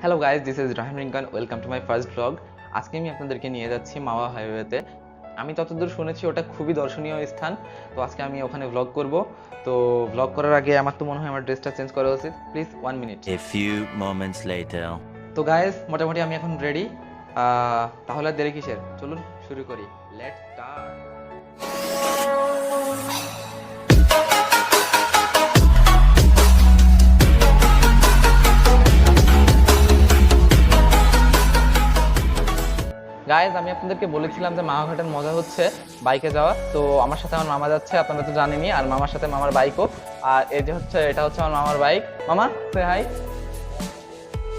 Hello guys this is Rahim Rinkon welcome to my first blog আজকে আমি আপনাদেরকে নিয়ে যাচ্ছি মাওয়া হাইওয়েতে। আমি ততদূর শুনেছি ওটা খুবই দর্শনীয় স্থান। তো আজকে আমি ওখানে ব্লগ করব। তো ব্লগ করার আগে আমার তো মনে হয় আমার ড্রেসটা চেঞ্জ করা উচিত। Please one minute A few moments later. তো গাইজ মোটামুটি আমি এখন রেডি তাহলে দেরি কিসের? চলুন শুরু করি। লেটস গাইজ আমি আপনাদেরকে বলেছিলাম যে মামাঘাটের মজা হচ্ছে বাইকে যাওয়া। তো আমার সাথে আমার মামা যাচ্ছে আপনারা তো জানেনই আর মামার সাথে মামার বাইকও আর এই যে হচ্ছে এটা হচ্ছে আমার মামার বাইক মামা সে হাই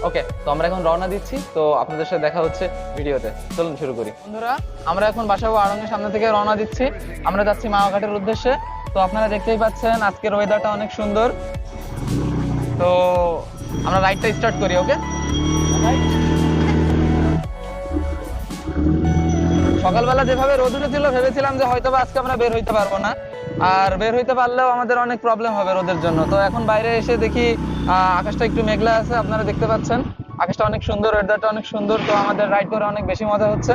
ওকে তো আমরা এখন রওনা দিচ্ছি তো আপনাদের সাথে দেখা হচ্ছে ভিডিওতে। চলুন শুরু করি। বন্ধুরা। আমরা এখন বাসাবো আড়ঙ্গের সামনে থেকে রওনা দিচ্ছি। আমরা যাচ্ছি মামাঘাটের উদ্দেশ্যে। তো আপনারা দেখতেই পাচ্ছেন আজকের ওয়েদারটা অনেক সুন্দর। তো আমরা রাইডটা স্টার্ট করি ওকে সকালবেলা যেভাবে রোদ উঠেছিল, ভেবেছিলাম যে হয়তো আজকে আমরা বের হইতে পারব না। আর বের হইতে পারলেও আমাদের অনেক প্রবলেম হবে রোদের জন্য। তো এখন বাইরে এসে দেখি আকাশটা একটু মেঘলা আছে, আপনারা দেখতে পাচ্ছেন। আকাশটা অনেক সুন্দর ওয়েদারটা অনেক সুন্দর, তো আমাদের রাইড করে অনেক বেশি মজা হচ্ছে।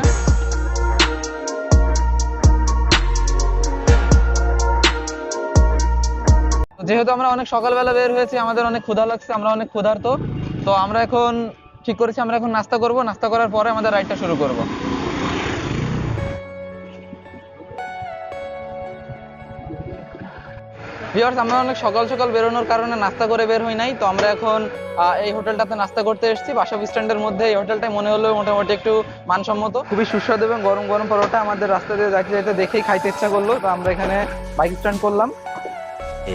যেহেতু আমরা অনেক সকালবেলা বের হয়েছি, আমাদের অনেক ক্ষুধা লাগছে, আমরা অনেক ক্ষুধার্ত। তো আমরা এখন ঠিক করেছি, আমরা এখন নাস্তা করব। নাস্তা করার পরে আমাদের রাইডটা শুরু করব। ভিউয়ার্স আমরা অনেক সকাল সকাল বেরোনোর কারণে নাস্তা করে বের হই নাই তো আমরা এখন এই হোটেলটাতে নাস্তা করতে এসেছি। বাসা স্ট্যান্ডের মধ্যে এই হোটেলটাই মনে হলো মোটামুটি একটু মানসম্মত। খুবই সুস্বাদু এবং গরম গরম পরোটা আমাদের রাস্তা দিয়ে যাইতে যাইতে দেখেই খাইতে ইচ্ছা করল তো আমরা এখানে বাইক স্ট্যান্ড করলাম।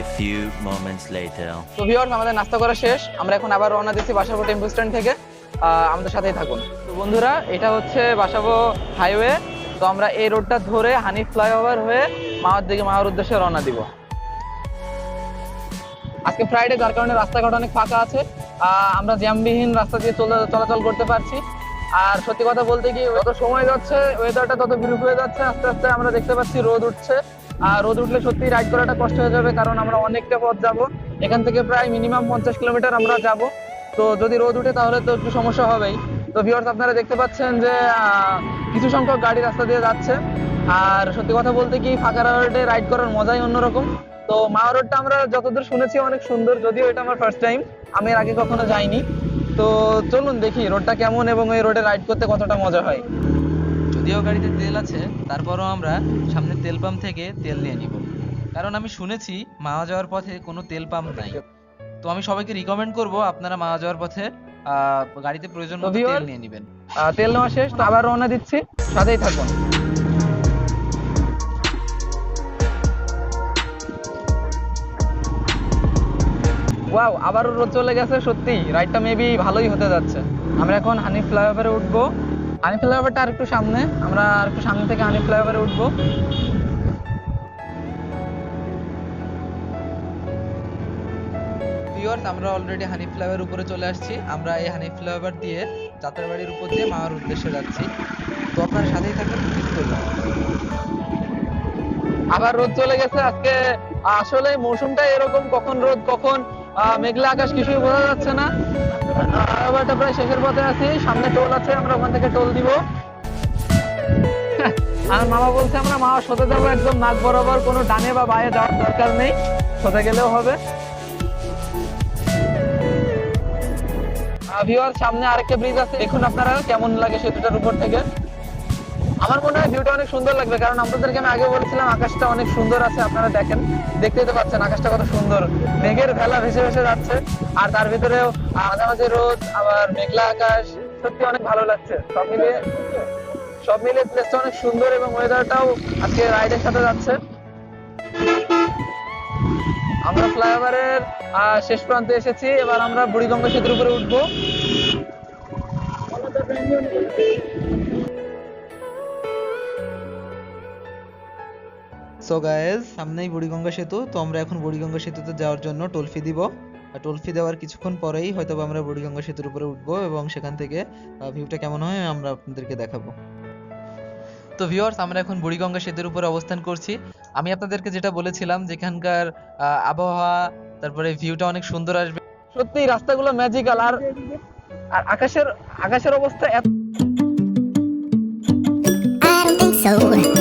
A few moments later. তো ভিউয়ার্স আমাদের নাস্তা করা শেষ। আমরা এখন আবার রওনা দিচ্ছি বাসাবো টেম্পো স্ট্যান্ড থেকে। আমাদের সাথেই থাকুন। তো বন্ধুরা এটা হচ্ছে বাসাবো হাইওয়ে তো আমরা এই রোডটা ধরে হানি ফ্লাইওভার হয়ে মাওয়ার দিকে মাওয়ার উদ্দেশ্যে রওনা দিব। আজকে ফ্রাইডে যার কারণে রাস্তাঘাট অনেক ফাঁকা আছে। আমরা জ্যামবিহীন রাস্তা দিয়ে চলে- চলাচল করতে পারছি। আর সত্যি কথা বলতে কি যত সময় যাচ্ছে ওয়েদারটা তত বিরূপ হয়ে যাচ্ছে। আস্তে আস্তে আমরা দেখতে পাচ্ছি রোদ উঠছে। আর রোদ উঠলে সত্যি রাইড করাটা কষ্ট হয়ে যাবে, কারণ আমরা অনেকটা পথ যাব। এখান থেকে প্রায় মিনিমাম পঞ্চাশ কিলোমিটার আমরা যাব। তো যদি রোদ উঠে, তাহলে তো একটু সমস্যা হবেই। তো ভিউয়ার্স আপনারা দেখতে পাচ্ছেন যে কিছু সংখ্যক গাড়ি রাস্তা দিয়ে যাচ্ছে। আর সত্যি কথা বলতে কি ফাঁকা রোডে রাইড করার মজাই অন্যরকম। তো মাওয়া রোডটা আমরা যতদূর শুনেছি অনেক সুন্দর যদিও এটা আমার ফার্স্ট টাইম আমি এর আগে কখনো যাইনি। তো চলুন দেখি রোডটা কেমন এবং এই রোডে রাইড করতে কতটা মজা হয়। যদিও গাড়িতে তেল আছে তারপরও আমরা সামনে তেল পাম্প থেকে তেল নিয়ে নিব। কারণ আমি শুনেছি মাওয়া যাওয়ার পথে কোনো তেল পাম্প নাই। তো আমি সবাইকে রিকমেন্ড করব আপনারা মাওয়া যাওয়ার পথে গাড়িতে প্রয়োজন মতো তেল নিয়ে নেবেন। তেল নেওয়া শেষ তো আবার রওনা দিচ্ছি। সাথেই থাকুন। ওয়াও আবারও রোদ চলে গেছে, সত্যি রাইডটা মেবি ভালোই হতে যাচ্ছে। আমরা এখন হানি ফ্লাইওভারে উঠবো। হানি ফ্লাইওভারটা আর একটু সামনে, আমরা আর একটু সামনে থেকে হানি ফ্লাইওভারে উঠবো। ভিউয়ার্স আমরা অলরেডি হানি ফ্লাইওভার উপরে চলে আসছি। আমরা এই হানি ফ্লাইওভার দিয়ে যাত্রাবাড়ির উপর দিয়ে মাওয়ার উদ্দেশ্যে যাচ্ছি। তো আপনার সাথেই থাকুন কিছু করবেন আবার রোদ চলে গেছে আজকে। আসলে মৌসুমটা এরকম, কখন রোদ, কখন মেঘলা আকাশ কিছুই বোঝা যাচ্ছে না। প্রায় শেষের পথে আছি। সামনে টোল আছে, আমরা ওখান থেকে টোল দিব। আর মামা বলছে, আমরা মামা সতে যাব একদম নাক বরাবর, কোনো ডানে বা বায়ে যাওয়ার দরকার নেই। সতে গেলেও হবে। ভিউয়ার সামনে আরেকটা ব্রিজ আছে। দেখুন আপনারা কেমন লাগে সেতুটার উপর থেকে। আমার মনে হয় ভিউটা অনেক সুন্দর লাগবে, কারণ আপনাদেরকে আমি আগে বলেছিলাম আকাশটা অনেক সুন্দর আছে, আপনারা দেখেন, দেখতেই তো পাচ্ছেন আকাশটা কত সুন্দর। মেঘের ভেলা ভেসে ভেসে যাচ্ছে, আর তার ভিতরেও মাঝামাঝি রোদ, আবার মেঘলা আকাশ, সত্যি অনেক ভালো লাগছে। সব মিলিয়ে সব মিলিয়ে প্লেসটা অনেক সুন্দর এবং ওয়েদারটাও আজকে রাইডের সাথে যাচ্ছে। আমরা ফ্লাইওভারের শেষ প্রান্তে এসেছি, এবার আমরা বুড়িগঙ্গা সেতুর উপরে উঠবো। সো গায়েস সামনেই বুড়িগঙ্গা সেতু, তো আমরা এখন বুড়িগঙ্গা সেতুতে যাওয়ার জন্য টোল ফি দিব। আর টোল ফি দেওয়ার কিছুক্ষণ পরেই হয়তো আমরা বুড়িগঙ্গা সেতুর উপরে উঠবো এবং সেখান থেকে ভিউটা কেমন হয় আমরা আপনাদেরকে দেখাবো। তো ভিউয়ার্স আমরা এখন বুড়িগঙ্গা সেতুর উপরে অবস্থান করছি। আমি আপনাদেরকে যেটা বলেছিলাম, যেখানকার আবহাওয়া, তারপরে ভিউটা অনেক সুন্দর আসবে। সত্যি রাস্তাগুলো ম্যাজিক্যাল আর আর আকাশের আকাশের অবস্থা এত I don't think so.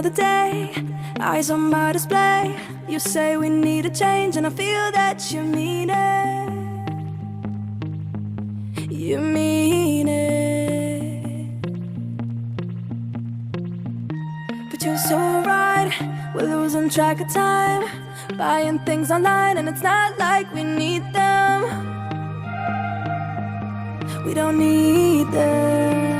Another day. Eyes on my display. You say we need a change, and I feel that you mean it. You mean it. But you're so right. We're losing track of time. Buying things online, and it's not like we need them. We don't need them.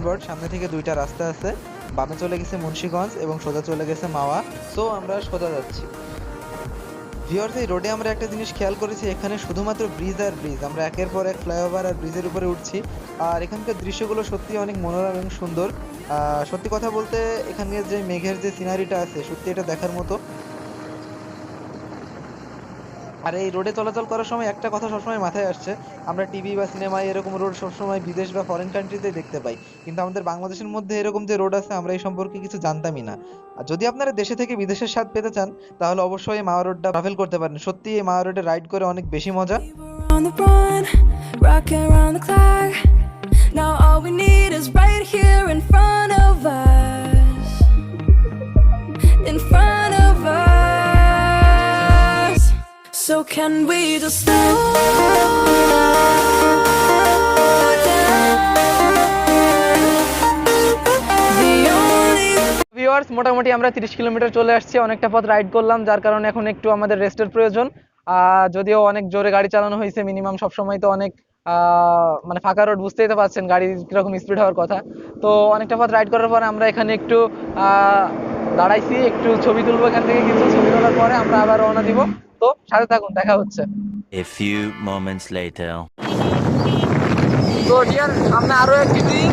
signboard সামনে থেকে দুইটা রাস্তা আছে। বামে চলে গেছে মুন্সিগঞ্জ এবং সোজা চলে গেছে মাওয়া। সো আমরা সোজা যাচ্ছি। ভিউয়ার্স এই রোডে আমরা একটা জিনিস খেয়াল করেছি, এখানে শুধুমাত্র ব্রিজ আর ব্রিজ আমরা একের পর এক ফ্লাইওভার আর ব্রিজের উপরে উঠছি। আর এখানকার দৃশ্যগুলো সত্যি অনেক মনোরম এবং সুন্দর। সত্যি কথা বলতে, এখানকার যে মেঘের যে সিনারিটা আছে, সত্যি এটা দেখার মতো। আর এই রোডে চলাচল করার সময় একটা কথা সবসময় মাথায় আসছে, আমরা টিভি বা সিনেমায় এরকম রোড সবসময় বিদেশ বা ফরেন কান্ট্রিতে দেখতে পাই কিন্তু আমাদের বাংলাদেশের মধ্যে এরকম যে রোড আছে, আমরা এই সম্পর্কে কিছু জানতামই না আর যদি আপনারা দেশে থেকে বিদেশের স্বাদ পেতে চান, তাহলে অবশ্যই এই রোডটা ট্রাভেল করতে পারেন সত্যি এই মাওয়া রোডে রাইড করে অনেক বেশি মজা. Now all we need is right here in front of us. So can we just viewers মোটামুটি আমরা তিরিশ কিলোমিটার চলে আসছি, অনেকটা পথ রাইড করলাম, যার কারণে এখন একটু আমাদের রেস্টের প্রয়োজন। যদিও অনেক জোরে গাড়ি চালানো হয়েছে মিনিমাম সবসময় তো অনেক মানে ফাঁকা রোড বুঝতেই তো পারছেন গাড়ি কীরকম স্পিড হওয়ার কথা। তো অনেকটা পথ রাইড করার পরে আমরা এখানে একটু দাঁড়াইছি, একটু ছবি তুলবো এখান থেকে, কিছু ছবি তোলার পরে আমরা আবার রওনা দিব। তো সাথে থাকুন দেখা হচ্ছে A few moments later. তো ডিয়ার সামনে আরও একটি দিন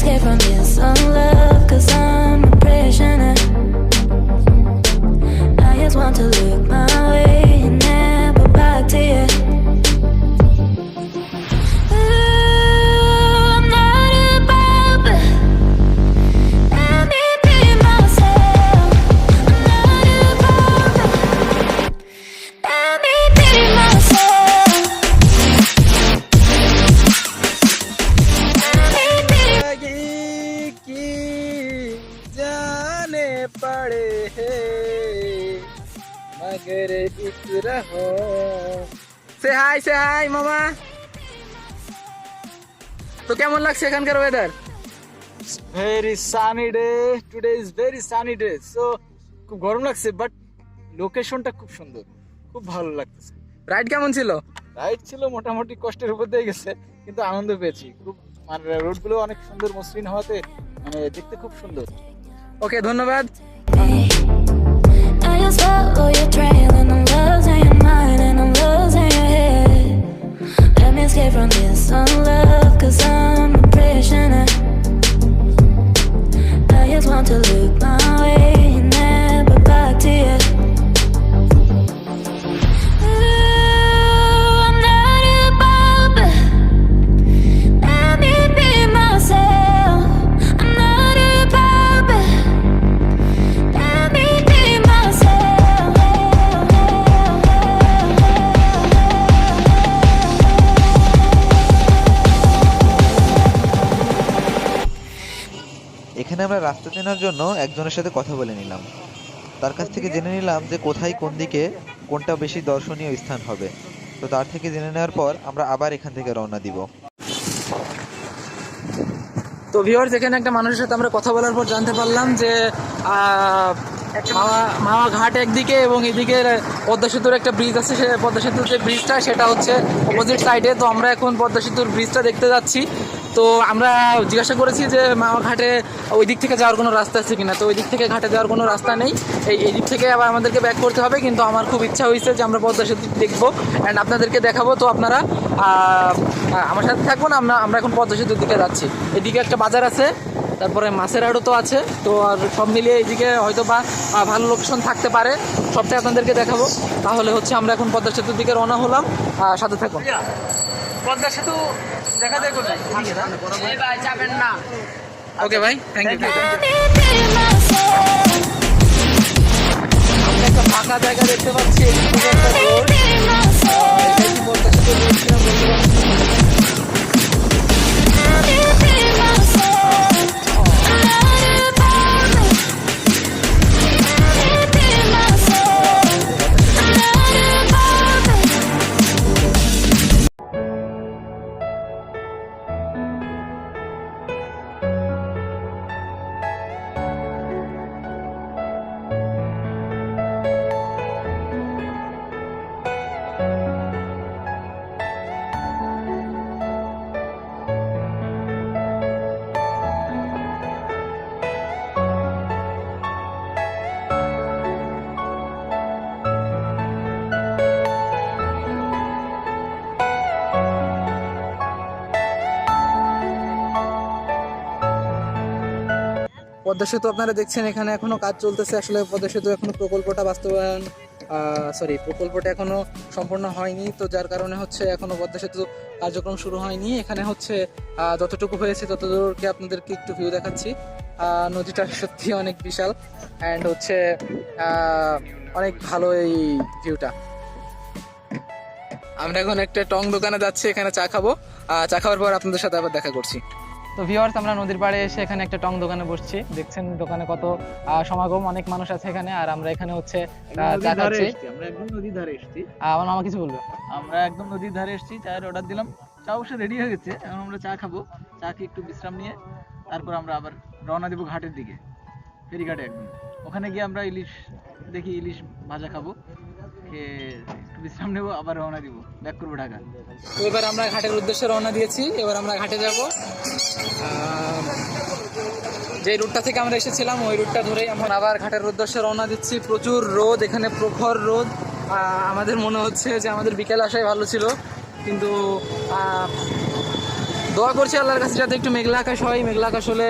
escape from this love, cause I'm a prisoner. I just want to look লাগছে এখানকার weather very sunny day today is very sunny day so খুব গরম লাগছে বাট লোকেশনটা খুব সুন্দর। খুব ভালো লাগতেছে। রাইড কেমন ছিল? রাইড ছিল মোটামুটি কষ্টের উপর দিয়ে গেছে কিন্তু আনন্দ পেয়েছি। খুব মানে রোডগুলো অনেক সুন্দর মসৃণ হওয়াতে মানে দেখতে খুব সুন্দর। ওকে ধন্যবাদ। Escape from this unlove, cause I'm a prisoner. I just want to look my way and never back to you. এখানে আমরা রাস্তা চেনার জন্য একজনের সাথে কথা বলে নিলাম। তার কাছ থেকে জেনে নিলাম যে কোথায় কোন দিকে কোনটা বেশি দর্শনীয় স্থান হবে। তো তার থেকে জেনে নেওয়ার পর আমরা আবার এখান থেকে রওনা দিব। তো ভিউয়ার্স এখানে একটা মানুষের সাথে আমরা কথা বলার পর জানতে পারলাম যে মাওয়া ঘাট একদিকে এবং এদিকে পদ্মা সেতুর একটা ব্রিজ আছে। সে পদ্মা সেতুর যে ব্রিজটা সেটা হচ্ছে অপোজিট সাইডে তো আমরা এখন পদ্মা সেতুর ব্রিজটা দেখতে যাচ্ছি। তো আমরা জিজ্ঞাসা করেছি যে মামা ঘাটে ওই দিক থেকে যাওয়ার কোনো রাস্তা আছে কিনা? তো ওই দিক থেকে ঘাটে যাওয়ার কোনো রাস্তা নেই। এই এই দিক থেকে আবার আমাদেরকে ব্যাক করতে হবে, কিন্তু আমার খুব ইচ্ছা হয়েছে যে আমরা পদ্মা সেতু দেখব অ্যান্ড আপনাদেরকে দেখাবো। তো আপনারা আমার সাথে থাকবেন, আমরা আমরা এখন পদ্মা সেতুর দিকে যাচ্ছি। এদিকে একটা বাজার আছে, তারপরে মাছের আড়ও তো আছে। তো আর সব মিলিয়ে এইদিকে হয়তো বা ভালো লোকেশন থাকতে পারে। সবটাই আপনাদেরকে দেখাবো। তাহলে হচ্ছে আমরা এখন পদ্মা সেতুর দিকে রওনা হলাম। সাথে থাকুন। পদ্মা সেতু দেখা যায় কোথায়? ওকে ভাই থ্যাংক ইউ. আমরা একটা ফাঁকা জায়গা দেখতে পাচ্ছি পদ্মা সেতু আপনারা দেখছেন, এখানে এখনও কাজ চলতেছে। আসলে পদ্মা সেতু এখনও প্রকল্পটা বাস্তবায়ন সরি প্রকল্পটা এখনও সম্পূর্ণ হয়নি। তো যার কারণে হচ্ছে এখনও পদ্মা সেতু কার্যক্রম শুরু হয়নি। এখানে হচ্ছে যতটুকু হয়েছে ততদূরকে আপনাদেরকে একটু ভিউ দেখাচ্ছি। নদীটা সত্যি অনেক বিশাল অ্যান্ড হচ্ছে অনেক ভালো এই ভিউটা আমরা এখন একটা টং দোকানে যাচ্ছি, এখানে চা খাব। চা খাওয়ার পর আপনাদের সাথে আবার দেখা করছি। তো ভিউয়ার্স আমরা নদীর পাড়ে এসে এখানে একটা টং দোকানে বসছি। দেখছেন দোকানে কত সমাগম অনেক মানুষ আছে এখানে। আর আমরা এখানে হচ্ছে চা খাচ্ছি আমরা একদম নদীর ধারে এসেছি। আমার মামা কিছু বলবে? আমরা একদম নদীর ধারে এসেছি চায়ের অর্ডার দিলাম। চা অবশ্য রেডি হয়ে গেছে এখন আমরা চা খাব। চা খেয়ে একটু বিশ্রাম নিয়ে তারপর আমরা আবার রওনা দেবো ঘাটের দিকে ফেরিঘাটে একদম। ওখানে গিয়ে আমরা ইলিশ দেখি ইলিশ ভাজা খাব। একটু বিশ্রাম নেব, আবার রওনা দিব। ব্যাক করব ঢাকা। এবার আমরা ঘাটের উদ্দেশ্যে রওনা দিয়েছি। এবার আমরা ঘাটে যাব। যে রুটটা থেকে আমরা এসেছিলাম, ওই রুটটা ধরেই আমরা আবার ঘাটের উদ্দেশ্যে রওনা দিচ্ছি। প্রচুর রোদ, এখানে প্রখর রোদ। আমাদের মনে হচ্ছে যে আমাদের বিকেল আসাই ভালো ছিল। কিন্তু দোয়া করছি আল্লাহর কাছে যাতে একটু মেঘলা আকাশ হয়। মেঘলা আকাশ হলে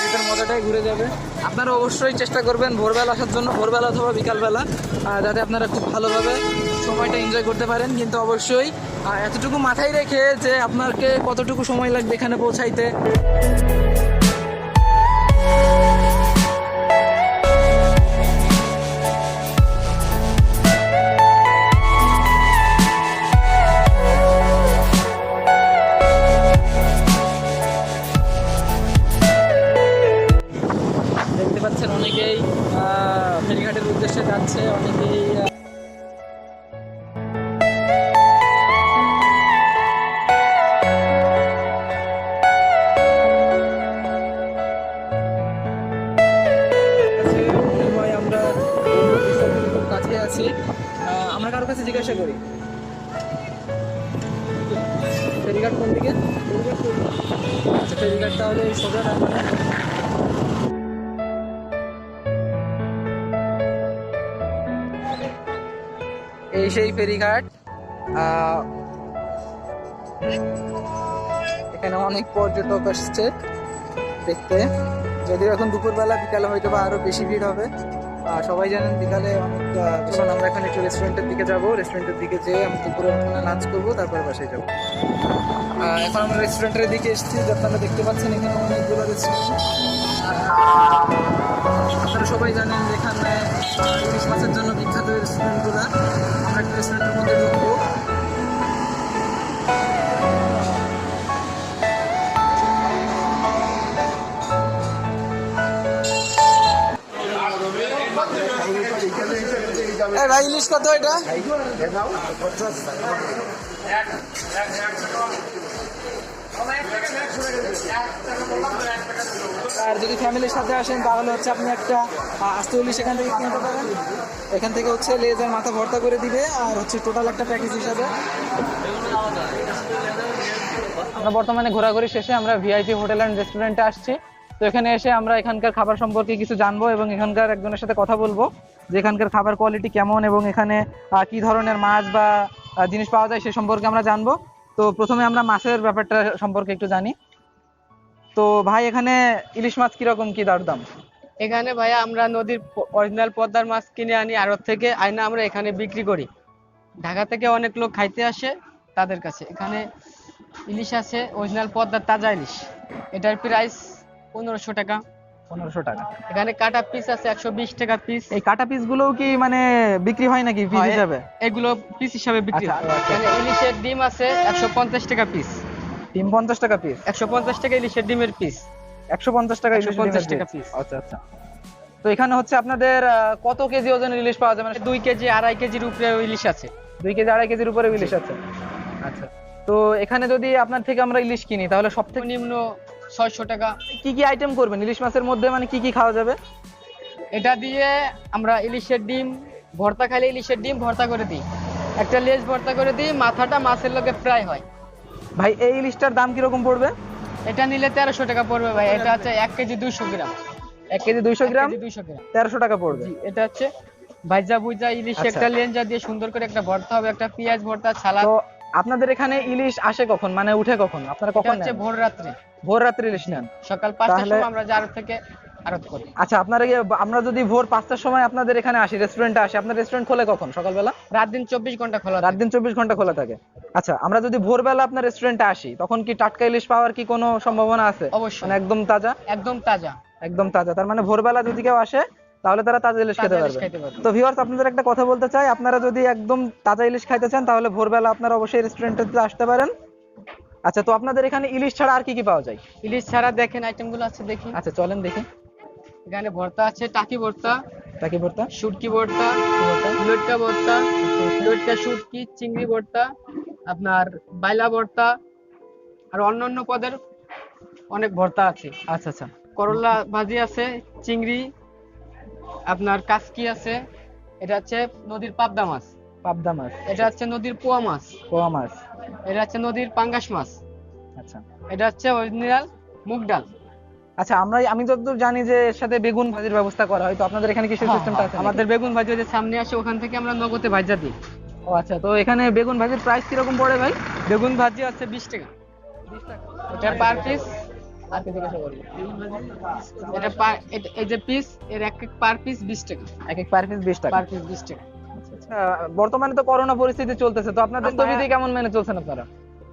ট্রিপের মজাটাই ঘুরে যাবে। আপনারা অবশ্যই চেষ্টা করবেন ভোরবেলা আসার জন্য, ভোরবেলা অথবা বিকালবেলা যাতে আপনারা খুব ভালোভাবে সময়টা এনজয় করতে পারেন। কিন্তু অবশ্যই এতটুকু মাথায় রেখে যে আপনাকে কতটুকু সময় লাগবে এখানে পৌঁছাইতে। উদ্দেশ্যে যাচ্ছে অনেকেই আহ, এই সেই ফেরিঘাট। এখানে অনেক পর্যটক আসছে দেখতে। যদিও এখন দুপুরবেলা বিকালে হয়তো বা আরও বেশি ভিড় হবে। আহ, সবাই জানেন বিকালে অনেক যখন আমরা এখানে একটু রেস্টুরেন্টের দিকে যাব রেস্টুরেন্টের দিকে যেয়ে আমি দুপুরে লাঞ্চ করব তারপরে বাসায় যাব। এখন আমরা রেস্টুরেন্টের দিকে এসেছি আপনারা দেখতে পাচ্ছেন এখানে অনেকগুলো রেস্টুরেন্ট আপনারা সবাই জানেন এখানে ইলিশ মাছের জন্য বিখ্যাত রেস্টুরেন্টগুলো একটা রেস্টুরেন্টের মধ্যে ঢুকবো ভাই ইলিশ কত এটা আর যদি ফ্যামিলির সাথে আসেন, তাহলে হচ্ছে আপনি একটা আস্ত ইলিশ এখান থেকে কিনতে পারেন। এখান থেকে হচ্ছে লেজার মাথা ভর্তা করে দিবে, আর হচ্ছে টোটাল একটা প্যাকেজ হিসাবে। আমরা বর্তমানে ঘোরাঘুরি শেষে আমরা ভিআইপি হোটেল অ্যান্ড রেস্টুরেন্টে আসছি। তো এখানে এসে আমরা এখানকার খাবার সম্পর্কে কিছু জানব এবং এখানকার একজনের সাথে কথা বলব, যে এখানকার খাবার কোয়ালিটি কেমন এবং এখানে কি ধরনের মাছ বা জিনিস পাওয়া যায় সে সম্পর্কে আমরা জানব। তো প্রথমে আমরা মাছের ব্যাপারটা সম্পর্কে একটু জানি। তো ভাই, এখানে ইলিশ মাছ কীরকম, কি দর দাম এখানে ভাইয়া আমরা নদীর অরিজিনাল পদ্মার মাছ কিনে আনি আড়ত থেকে, আইনা আমরা এখানে বিক্রি করি। ঢাকা থেকে অনেক লোক খাইতে আসে তাদের কাছে। এখানে ইলিশ আছে, অরিজিনাল পদ্মার তাজা ইলিশ। এটার প্রাইস পনেরোশো টাকা। পনেরোশো টাকা। এখানে কাটা পিস আছে একশো বিশ টাকা পিস এই কাটা পিসগুলো কি মানে বিক্রি হয় নাকি পিস হিসাবে? এগুলো পিস হিসাবে বিক্রি হয়। আচ্ছা, আচ্ছা। এখানে ইলিশের ডিম আছে একশো পঞ্চাশ টাকা পিস তিন পঞ্চাশ টাকা পিস একশো পঞ্চাশ টাকা ইলিশের ডিমের পিস একশো পঞ্চাশ টাকা ইলিশ 150 ডিমের টাকা piece। আচ্ছা আচ্ছা। তো এখানে হচ্ছে আপনাদের কত কেজি ওজনের ইলিশ পাওয়া যাবে? মানে দুই কেজি আড়াই কেজির উপরে ইলিশ আছে। দুই কেজি আড়াই কেজির উপরে ইলিশ আছে। আচ্ছা। তো এখানে যদি আপনার থেকে আমরা ইলিশ কিনি তাহলে সব থেকে নিম্ন ছয়শো টাকা। কি কি আইটেম করবেন? ইলিশ মাছের মধ্যে মানে কি কি খাওয়া যাবে? এটা দিয়ে আমরা ইলিশের ডিম ভর্তা খাইলে ইলিশের ডিম ভর্তা করে দিই। একটা লেজ ভর্তা করে দিই মাথাটা মাছের লগে ফ্রাই হয়। ভাই এই ইলিশটার দাম কীরকম পড়বে? এটা নিলে তেরোশো টাকা পড়বে ভাই। এটা হচ্ছে এক কেজি দুইশো গ্রাম। এক কেজি দুইশো গ্রাম? দুইশো গ্রাম। তেরোশো টাকা পড়বে। এটা হচ্ছে ভাইজা ভুইজা ইলিশ আচ্ছা। একটা লেঞ্জা দিয়ে সুন্দর করে একটা ভর্তা হবে একটা পেঁয়াজ ভর্তা ছালা আপনাদের এখানে ইলিশ আসে কখন? মানে উঠে কখন? আপনারা কখন হচ্ছে ভোর রাত্রে ভোর রাত্রে ইলিশ নেন। সকাল পাঁচটার সময় আমরা জার থেকে আড়ত করি। আচ্ছা আপনারা কি আমরা যদি ভোর পাঁচটার সময় আপনাদের এখানে আসি রেস্টুরেন্টে আসি আপনার রেস্টুরেন্ট খোলে কখন? সকালবেলা? রাত দিন চব্বিশ ঘণ্টা খোলা রাত দিন চব্বিশ ঘণ্টা খোলা থাকে। আচ্ছা আমরা যদি ভোরবেলা আপনার রেস্টুরেন্টে আসি তখন কি টাটকা ইলিশ পাওয়ার কি কোনো সম্ভাবনা আছে? অবশ্যই। মানে একদম তাজা? একদম তাজা। একদম তাজা। তার মানে ভোরবেলা যদি কেউ আসে তাহলে তারা তাজা ইলিশ খেতে পারবে। তো ভিউয়ার্স আপনাদের একটা কথা বলতে চাই আপনারা যদি একদম তাজা ইলিশ খাইতে চান তাহলে ভোরবেলা আপনারা অবশ্যই রেস্টুরেন্টে আসতে পারেন। আচ্ছা তো আপনাদের এখানে ইলিশ ছাড়া আর কি কি পাওয়া যায়? ইলিশ ছাড়া দেখেন আইটেমগুলো আছে দেখি। আচ্ছা চলেন দেখি। এখানে ভর্তা আছে টাকি ভর্তা টাকি ভর্তা? শুটকি ভর্তা লটকা ভর্তা লটকা শুটকি চিংড়ি ভর্তা আপনার বাইলা ভর্তা আর অন্যান্য পদের অনেক ভর্তা আছে। আচ্ছা আচ্ছা। করলা ভাজি আছে চিংড়ি আপনার কাসকি আছে এটা হচ্ছে নদীর পাবদা মাছ। পাবদা মাছ। এটা হচ্ছে নদীর পোয়া মাছ। পোয়া মাছ। এটা হচ্ছে নদীর পাঙ্গাস মাছ। আচ্ছা। এটা হচ্ছে অরিজিনাল মুগ ডাল। আচ্ছা আমরা আমি যতদূর জানি যে এর সাথে বেগুন ভাজির ব্যবস্থা করা হয় তো আপনাদের এখানে কি সেই হ্যাঁ, সিস্টেমটা আছে আমাদের বেগুন ভাজি যে সামনে আসে ওখান থেকে আমরা নগদে ভাজা দিই। ও আচ্ছা তো এখানে বেগুন ভাজির প্রাইস কীরকম পড়ে ভাই? বেগুন ভাজি আছে বিশ টাকা। এটা পার পিস এটা এই যে পিস এর এক এক পার পিস বিশ টাকা। এক এক পার পিস বিশ টাকা। পার পিস বিশ টাকা। বর্তমানে তো করোনা পরিস্থিতি চলতেছে তো আপনাদের আমরা- কেমন মেনে চলছেন আপনারা?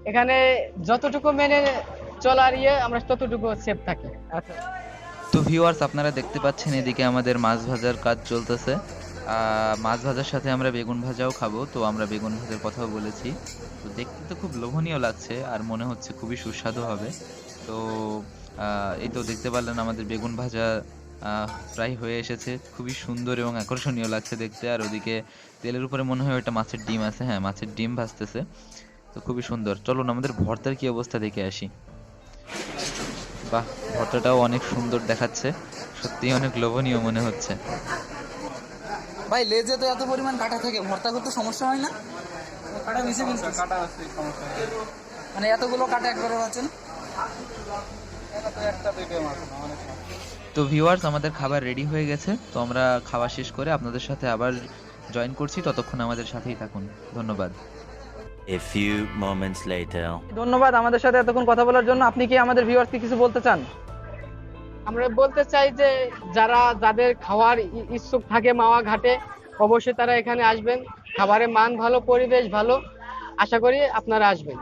এখানে যতটুকু মেনে চলার ইয়ে আমরা ততটুকু সেফ থাকি। আচ্ছা। তো ভিউয়ার্স আপনারা দেখতে পাচ্ছেন এদিকে আমাদের মাছ ভাজার কাজ চলতেছে। আহ, মাছ ভাজার সাথে আমরা বেগুন ভাজাও খাব তো আমরা বেগুন ভাজার কথাও বলেছি। তো দেখতে তো খুব লোভনীয় লাগছে আর মনে হচ্ছে খুবই সুস্বাদু হবে। তো আহ, এই তো দেখতে পারলেন আমাদের বেগুন ভাজা প্রায় হয়ে এসেছে। খুবই সুন্দর এবং আকর্ষণীয় লাগছে দেখতে। আর ওদিকে তেলের উপরে মনে হয় ওটা মাছের ডিম আছে। হ্যাঁ মাছের ডিম ভাজতেছে। তো খুবই সুন্দর। চলুন আমাদের ভর্তার কি অবস্থা দেখে আসি। বাহ ভর্তাটাও অনেক সুন্দর দেখাচ্ছে। সত্যিই অনেক লোভনীয় মনে হচ্ছে। ভাই লেজে তো এত পরিমাণ কাটা থাকে। ভর্তা করতে সমস্যা হয় না? কাটা মিশে কিন্তু কাটা আছে সমস্যা মানে এতগুলো কাটা একবারে পাচ্ছেন তো ভিউয়ার্স আমাদের খাবার রেডি হয়ে গেছে। তো আমরা খাওয়া শেষ করে আপনাদের সাথে আবার জয়েন করছি। ততক্ষণ আমাদের সাথেই থাকুন। ধন্যবাদ। A few moments later. ধন্যবাদ আমাদের সাথে এতক্ষণ কথা বলার জন্য। আপনি কি আমাদের ভিউয়ার্সকে কিছু বলতে চান? আমরা বলতে চাই যে যারা যাদের খাওয়ার ই- ইচ্ছুক থাকে মাওয়া ঘাটে অবশ্যই তারা এখানে আসবেন। খাবারের মান ভালো পরিবেশ ভালো। আশা করি আপনারা আসবেন।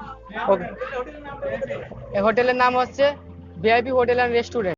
হোটেলের নাম হচ্ছে ভিআইপি হোটেল অ্যান্ড রেস্টুরেন্ট।